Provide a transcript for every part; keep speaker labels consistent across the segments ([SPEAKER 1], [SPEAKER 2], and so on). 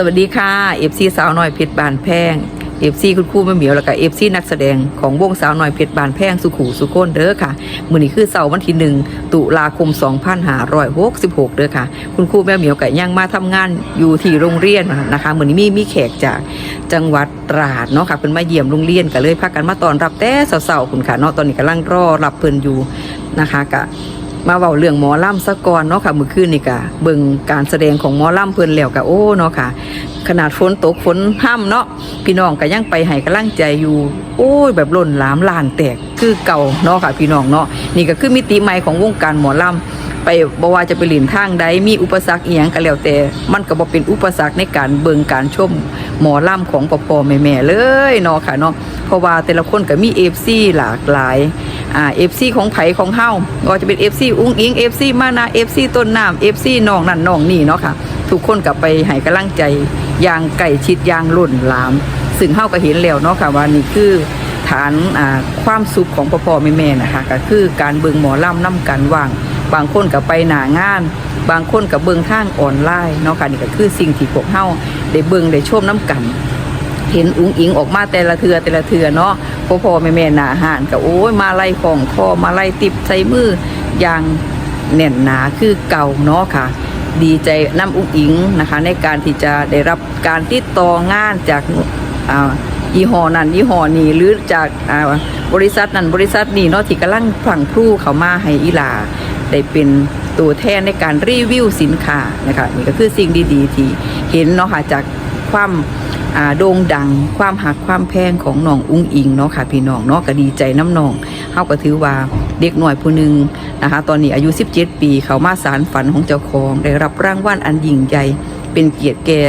[SPEAKER 1] สวัสดีค่ะเอฟซีสาวน้อยเพชรบานแพงเอฟซีคุณครูแม่เหมียวแล้วก็เอฟซีนักแสดงของวงสาวน้อยเพชรบานแพงสุขูสุโคนเด้อค่ะมื้อนี้คือเสาร์วันที่หนึ่งตุลาคม 2566เด้อค่ะ คุณครูแม่เหมียวก็ยังมาทำงานอยู่ที่โรงเรียนนะคะมื้อนี้มีมีแขกจากจังหวัดตราดเนาะค่ะเพิ่นมาเยี่ยมโรงเรียนก็เลยพากันมาต้อนรับแต่เสาๆคุณค่ะเนาะตอนนี้กำลังรอรับเพิ่นอยู่นะคะก็ มาเว้าเรื่องหมอลำซะก่อนเนาะค่ะมือคืนนี่ก็เบิ่งการแสดงของหมอลำเพิ่นแล้วก็โอ้เนาะค่ะ ขนาดฝนตกฝนห้ำเนาะพี่น้องก็ยังไปให้กำลังใจอยู่ โอ้ยแบบล้นหลามลานแตกคือเก่าเนาะค่ะ พี่น้องเนาะนี่ก็คือมิติใหม่ของวงการหมอลำไปบ่ว่าจะไปหลินทางใดมีอุปสรรคอียงก็แล้วแต่ มันก็บ่เป็นอุปสรรคในการเบิ่งการชมหมอลำของพ่อพอแม่ๆเลยเนาะค่ะเนาะ เพราะว่าแต่ละคนก็มี FC หลากหลายอ่า FC ของไผของเฮาก็จะเป็น FC อุ้งอิง FC มานา FC ต้นน้ำ FC น้องนั่นน้องนี่เนาะค่ะ ทุกคนก็ไปให้กำลังใจยางไก่ชิดยางล้นหลาม ซึ่งเฮาก็เห็นแล้วเนาะค่ะว่านี่คือฐานความสุขของพ่อพ่อแม่แม่นะคะก็คือการเบิงหมอลำนํกันว่าง บางคนก็ไปหนางาน บางคนก็เบิ่งทางออนไลน์เนาะค่ะนี่ก็คือสิ่งที่พวกเฮาได้เบิงได้ชมน้ำกัน เห็นอุ้งอิงออกมาแต่ละเทือแต่ละเทือเนาะพ่อพ่อแม่แม่หนาหานก็โอ้ยมาไล่ของคอมาไล่ติบใส่มืออย่างแน่นหนาคือเก่าเนาะค่ะ ดีใจน้ำอุ้งอิงนะคะ ในการที่จะได้รับการติดต่องานจากอ่ายี่ห้อนั้นยี่ห้อนี้หรือจากอ่าบริษัทนั้นบริษัทนี้เนาะที่กำลังฝังพรูเขามาให้อีลาได้เป็นตัวแทนในการรีวิวสินค้านะคะนี่ก็คือสิ่งดีๆที่เห็นเนาะค่ะจากความ โด่งดังความหักความแพงของน้องอุ้งอิงเนาะค่ะพี่น้องเนาะก็ดีใจน้ำน้องเฮาก็ถือว่าเด็กหน่อยผู้หนึ่งนะคะ ตอนนี้อายุ 17 ปีเขามาสารฝันของเจ้าของได้รับรางวัลอันยิ่งใหญ่เป็นเกียรติแก่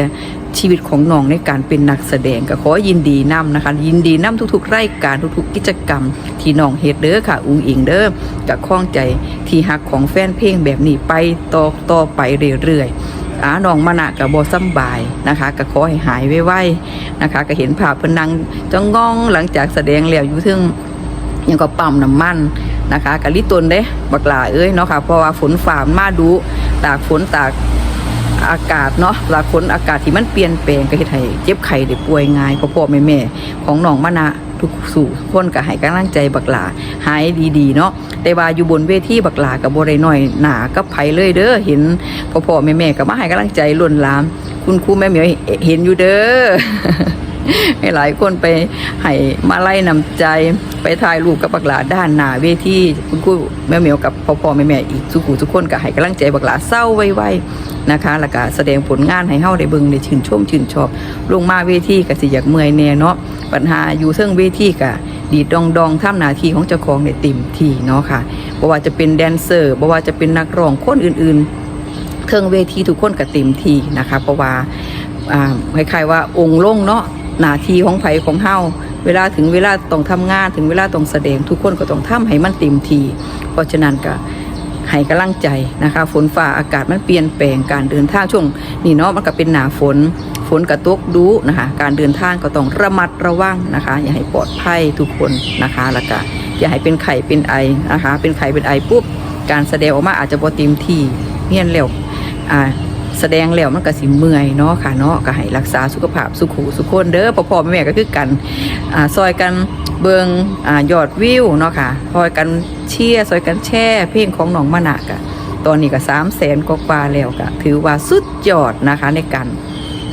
[SPEAKER 1] ชีวิตของน้องในการเป็นนักแสดงก็ขอยินดีนํนะคะ ยินดีนํทุกๆรายการทุกๆ กิจกรรม ที่น้องเฮ็ดเด้อค่ะ อุ้งอิงเด้อกับข้องใจที่หักของแฟนเพลงแบบนี้ไปต่อต่อไปเรื่อยๆ อาน้องมานะกับบสำบายนะคะก็ขอให้หายไวๆนะคะก็เห็นภาพเพนนังจ้องงองหลังจากแสดงแล้วอยู่ถึงยังก็ปั๊มน้ำมันนะคะกะลิตนเด้บักลาเอ้ยเนาะค่ะเพราะว่าฝนฝ่ามาดูตากฝนตากอากาศเนาะหลากฝนอากาศที่มันเปลี่ยนแปลงก็เฮ็ดให้เจ็บไข้ได้ป่วยง่ายพ่อพ่อแม่แม่ของน้องมะนะ ทุกสู่คนก็ให้กำลังใจบักหลาหายดีๆเนาะแต่ว่าอยู่บนเวทีบักหลากับบ่ได้น้อยหนากับไผเลยเด้อเห็นพ่อๆแม่ๆก็มาให้กำลังใจล้นลาม คุณครูแม่เหมียวเห็นอยู่เด้อ ให้หลายคนไปให้มาไล่นำใจไปถ่ายรูปกับบักหลาด้านหน้าเวทีคุณครูแม่เหมียวกับพ่อพ่อแม่แม่อีกสุขุทุกคนก็ให้กำลังใจบักหลาเศร้าไวๆนะคะแล้วก็แสดงผลงานให้เฮาได้เบิ่งได้ชื่นชมชื่นชอบลงมาเวทีก็สิอยากเมื่อยแน่เนาะปัญหาอยู่เทิงเวทีก็ดีดองดองๆทำหน้าทีของเจ้าของได้เต็มทีเนาะค่ะบ่ว่าจะเป็นแดนเซอร์บ่ว่าจะเป็นนักร้องคนอื่นๆเครื่องเวทีทุกคนก็เต็มทีนะคะ เพราะว่าอ่าคล้ายๆว่าองค์ลงเนาะ หน้าที่ของไผของเฮาเวลาถึงเวลาต้องทำงานถึงเวลาต้องแสดง ทุกคนก็ต้องทำให้มันเต็มทีเพราะฉะนั้นก็ให้กำลังใจนะคะฝนฟ้าอากาศมันเปลี่ยนแปลงการเดินทางช่วงนี่เนาะมันก็เป็นหนาฝนฝนกระตุกดูนะคะการเดินทางก็ต้องระมัดระวังนะคะ อย่าให้ปลอดภัยทุกคนนะคะแล้วก็อย่าให้เป็นไข้เป็นไอนะคะเป็นไข้เป็นไอปุ๊บการแสดงออกมาอาจจะบ่เต็มที่เนียนแล้วอ่า แสดงแล้วมันก็สิเมื่อยเนาะค่ะเนาะก็ให้รักษาสุขภาพสุขุสุขคนเด้อพ่อพ่อแม่ก็คือกันอ่าซอยกันเบิงอ่ายอดวิวเนาะค่ะซอยกันเชียร์ซอยกันแช่เพลงของหนองมะนากะตอนนี้ก็สามแสนกว่าแล้วก็ถือว่าสุดยอดนะคะในการ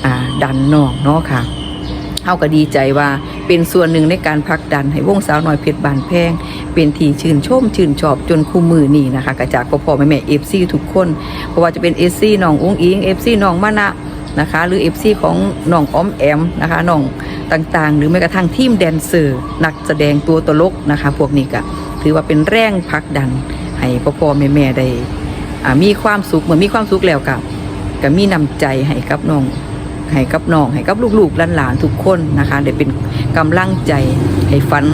[SPEAKER 1] อ่าดันน้องเนาะค่ะเฮาก็ดีใจว่า เป็นส่วนหนึ่งในการผลักดันให้วงสาวน้อยเพชรบานแพง เป็นที่ชื่นชมชื่นชอบจนคู่มือนี่นะคะกระจากพ่อพ่อแม่แม่เอฟซีทุกคนเพราะว่าจะเป็นเอฟซีน้องอุ้งอิงเอฟซีน้องมะนะนะคะหรือเอฟซีของน้องออมแอมนะคะน้องต่างๆ หรือแม้กระทั่งทีมแดนเซอร์นักแสดงตัวตลกนะคะ พวกนี้ก็ถือว่าเป็นแรงผลักดัน ให้พ่อพ่อแม่แม่ได้มีความสุขเหมือนมีความสุขแล้วกับก็มีน้ำใจให้กับน้อง ให้กับน้องให้กับลูกๆหลานๆทุกคนนะคะได้เป็นกำลังใจให้ฝัน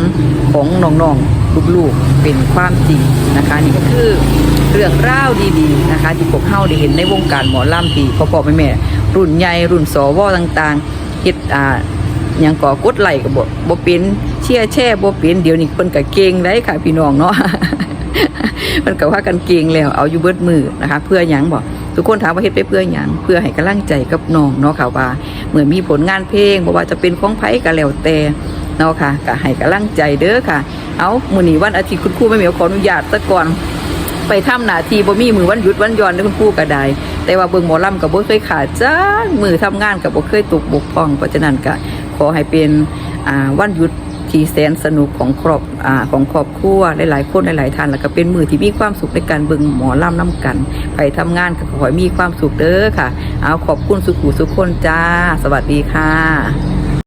[SPEAKER 1] ของน้องๆลูกๆเป็นความจริงนะคะนี่ก็คือเรื่องราวดีๆนะคะ ที่พวกเฮาได้เห็นในวงการหมอลำที่พ่อๆแม่ๆรุ่นใหญ่รุ่นสวต่างๆเฮ็ดอ่ายังก่อกดไหลก็บ่บ่เป็นเชี่ยแช่บ่เป็นเดี๋ยวนี้เพิ่นก็เก่งได้ค่ะพี่น้องเนาะมันก็ว่ากันเก่งแล้วเอาอยู่เบิดมือนะคะ เพื่อหยังบอก ทุกคนถามว่าเฮ็ดไปเพื่อหยังเพื่อให้กำลังใจกับน้องเนาะค่ะว่าเหมื่อมีผลงานเพลงบ่ว่าจะเป็นของไผก็แล้วแต่เนาะค่ะก็ให้กำลังใจเด้อค่ะ เอามื้อนี้วันอาทิตย์คุณครูแม่เหมียวขออนุญาตซะก่อนไปทำหน้าที่บ่มีมือวันหยุดวันหย้อนด้อคุณครูก็ได้แต่ว่าเบิ่งหมอลำก็บ่เคยขาดจ้ามือทำงานก็บ่เคยตกบกพร่องเพราะฉะนั้นก็ขอให้เป็นอ่าวันหยุด ทีแสนสนุกของครอบอ่าของครอบครัวหลายๆคนหลายๆท่านแล้วก็เป็นมือที่มีความสุขในการเบิ่งหมอลำน้กันไปทำงานก็ขอให้มีความสุขเด้อค่ะ เอาขอบคุณสุขุสุขคนจ้า สวัสดีค่ะ